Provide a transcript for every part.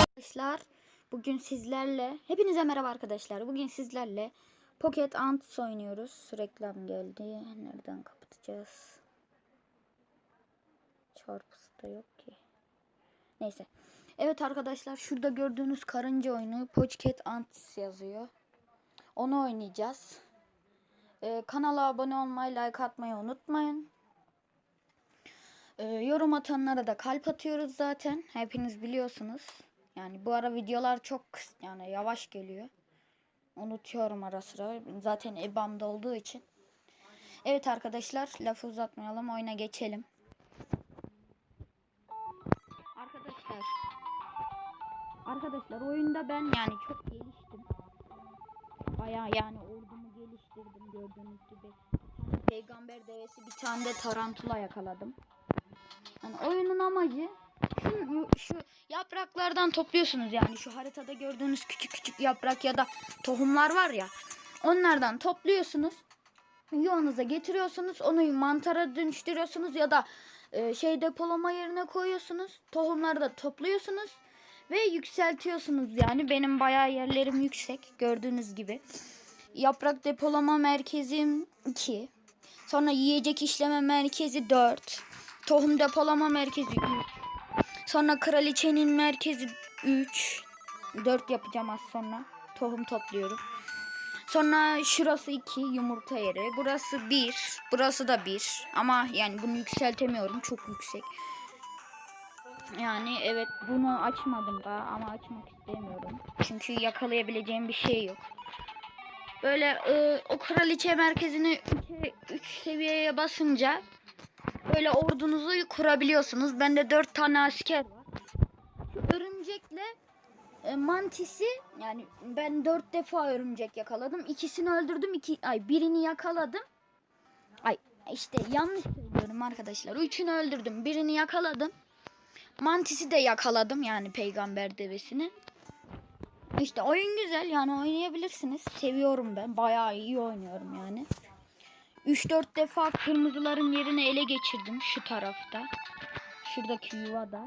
Arkadaşlar bugün sizlerle hepinize merhaba arkadaşlar. Bugün sizlerle Pocket Ants oynuyoruz. Reklam geldi. Nereden kapatacağız? Çarpısı da yok ki. Neyse. Evet arkadaşlar şurada gördüğünüz karınca oyunu Pocket Ants yazıyor. Onu oynayacağız. Ee, kanala abone olmayı, like atmayı unutmayın. Ee, yorum atanlara da kalp atıyoruz zaten. Hepiniz biliyorsunuz. Yani bu ara videolar çok kıs- yani yavaş geliyor. Unutuyorum ara sıra. Zaten EBAM'da olduğu için. Evet arkadaşlar lafı uzatmayalım. Oyuna geçelim. Arkadaşlar. Arkadaşlar oyunda ben yani çok geliştim. Baya yani ordumu geliştirdim gördüğünüz gibi. Peygamber devesi bir tane de tarantula yakaladım. Yani oyunun amacı şu, şu yapraklardan topluyorsunuz yani. Şu haritada gördüğünüz küçük küçük yaprak ya da tohumlar var ya onlardan topluyorsunuz. Yuvanıza getiriyorsunuz onu mantara dönüştürüyorsunuz ya da e, şey depolama yerine koyuyorsunuz. Tohumları da topluyorsunuz ve yükseltiyorsunuz yani. Benim bayağı yerlerim yüksek gördüğünüz gibi. Yaprak depolama merkezim 2 sonra yiyecek işleme merkezi 4 tohum depolama merkezi 3 Sonra kraliçenin merkezi 3. 4 yapacağım az sonra. Tohum topluyorum. Sonra şurası 2 yumurta yeri. Burası 1. Burası da 1. Ama yani bunu yükseltemiyorum. Çok yüksek. Yani evet bunu açmadım da ama açmak istemiyorum. Çünkü yakalayabileceğim bir şey yok. Böyle e, o kraliçe merkezini 3 seviyeye basınca böyle ordunuzu kurabiliyorsunuz. Bende 4 tane asker var. Örümcekle e, mantisi yani ben 4 defa örümcek yakaladım. İkisini öldürdüm. iki ay birini yakaladım. Ay işte yanlış söylüyorum arkadaşlar. Üçünü öldürdüm. Birini yakaladım. Mantisi de yakaladım yani peygamber devesini. İşte oyun güzel yani oynayabilirsiniz. Seviyorum ben. Bayağı iyi oynuyorum yani. 3-4 defa kırmızıların yerini ele geçirdim şu tarafta. Şuradaki yuvada.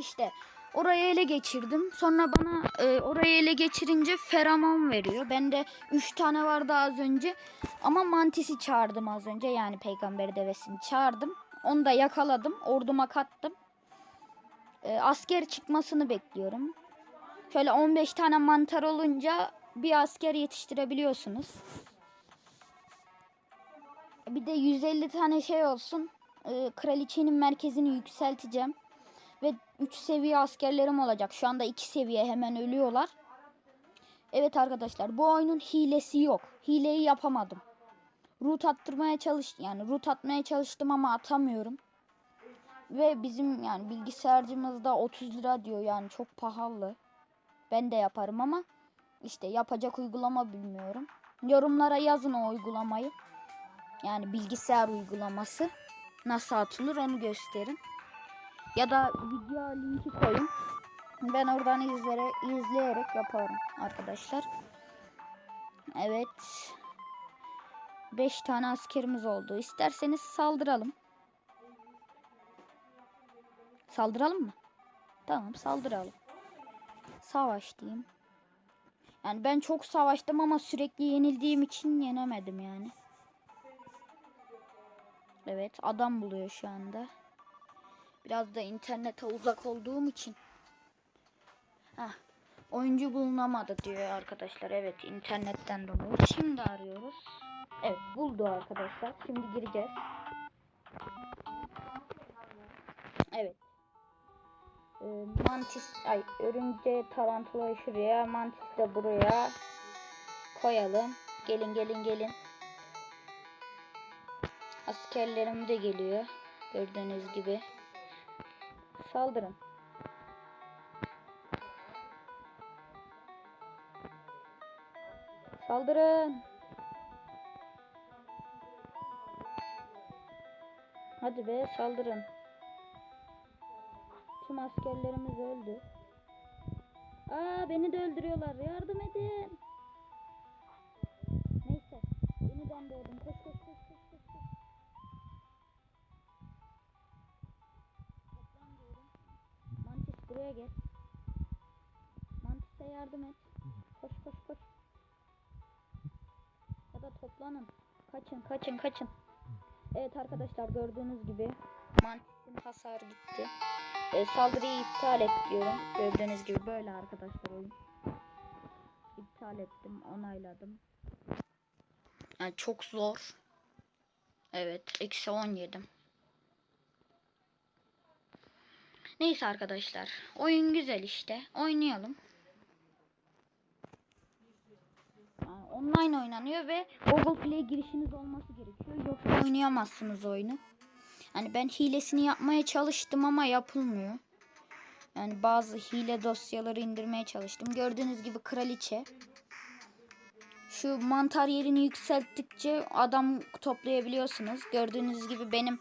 İşte orayı ele geçirdim. Sonra bana e, orayı ele geçirince feramon veriyor. Bende 3 tane vardı az önce. Ama mantisi çağırdım az önce. Yani peygamber devesini çağırdım. Onu da yakaladım. Orduma kattım. E, asker çıkmasını bekliyorum. Şöyle 15 tane mantar olunca bir asker yetiştirebiliyorsunuz. Bir de 150 tane şey olsun. Ee, kraliçenin merkezini yükselteceğim. Ve 3 seviye askerlerim olacak. Şu anda 2 seviye hemen ölüyorlar. Evet arkadaşlar bu oyunun hilesi yok. Hileyi yapamadım. Root attırmaya çalış yani root atmaya çalıştım ama atamıyorum. Ve bizim yani bilgisayarcımızda 30 lira diyor yani çok pahalı. Ben de yaparım ama işte yapacak uygulama bilmiyorum. Yorumlara yazın o uygulamayı. Yani bilgisayar uygulaması nasıl atılır onu gösterin. Ya da video linki koyun. Ben oradan izlere, izleyerek yaparım arkadaşlar. Evet. 5 tane askerimiz oldu. İsterseniz saldıralım. Saldıralım mı? Tamam saldıralım. Savaş diyeyim. Yani ben çok savaştım ama sürekli yenildiğim için yenemedim yani. Evet adam buluyor şu anda. Biraz da internete uzak olduğum için. Heh, oyuncu bulunamadı diyor arkadaşlar. Evet internetten dolayı. Şimdi arıyoruz. Evet buldu arkadaşlar. Şimdi gireceğiz. Evet. Ee, mantis ay örümceği tarantulayı şuraya mantis de buraya koyalım. Gelin gelin gelin. Askerlerim de geliyor. Gördüğünüz gibi. Saldırın. Saldırın. Hadi be saldırın. Tüm askerlerimiz öldü. Aa beni de öldürüyorlar. Yardım edin. Yardım et. Koş koş koş. Ya da toplanın. Kaçın kaçın kaçın. Evet arkadaşlar gördüğünüz gibi mantisin hasarı gitti. Ee, saldırıyı iptal et diyorum. Gördüğünüz gibi böyle arkadaşlar oyun. İptal ettim onayladım. Yani çok zor. Evet eksi 10 yedim. Neyse arkadaşlar. Oyun güzel işte. Oynayalım. Yani online oynanıyor ve Google Play girişiniz olması gerekiyor. Yoksa oynayamazsınız oyunu. Hani ben hilesini yapmaya çalıştım ama yapılmıyor. Yani bazı hile dosyaları indirmeye çalıştım. Gördüğünüz gibi kraliçe. Şu mantar yerini yükselttikçe adam toplayabiliyorsunuz. Gördüğünüz gibi benim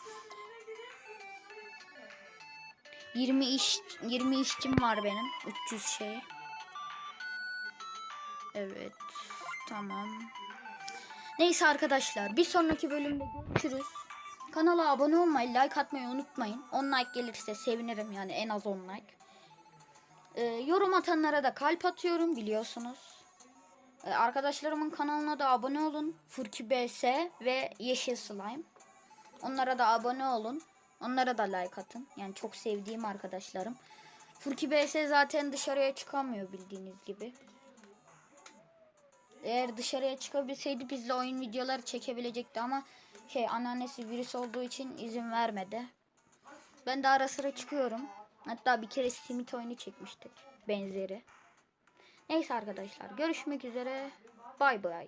20 iş 20 işçim var benim. 300 şey. Evet. Tamam. Neyse arkadaşlar bir sonraki bölümde görüşürüz. Kanala abone olmayı, like atmayı unutmayın. 10 like gelirse sevinirim yani en az 10 like. Ee, yorum atanlara da kalp atıyorum biliyorsunuz. Ee, arkadaşlarımın kanalına da abone olun. Furki ve Yeşil Slime. Onlara da abone olun. Onlara da like atın. Yani çok sevdiğim arkadaşlarım. Furki zaten dışarıya çıkamıyor bildiğiniz gibi. Eğer dışarıya çıkabilseydi bizle oyun videoları çekebilecekti ama şey anneannesi virüs olduğu için izin vermedi. Ben de ara sıra çıkıyorum. Hatta bir kere simit oyunu çekmiştik benzeri. Neyse arkadaşlar görüşmek üzere. Bay bay.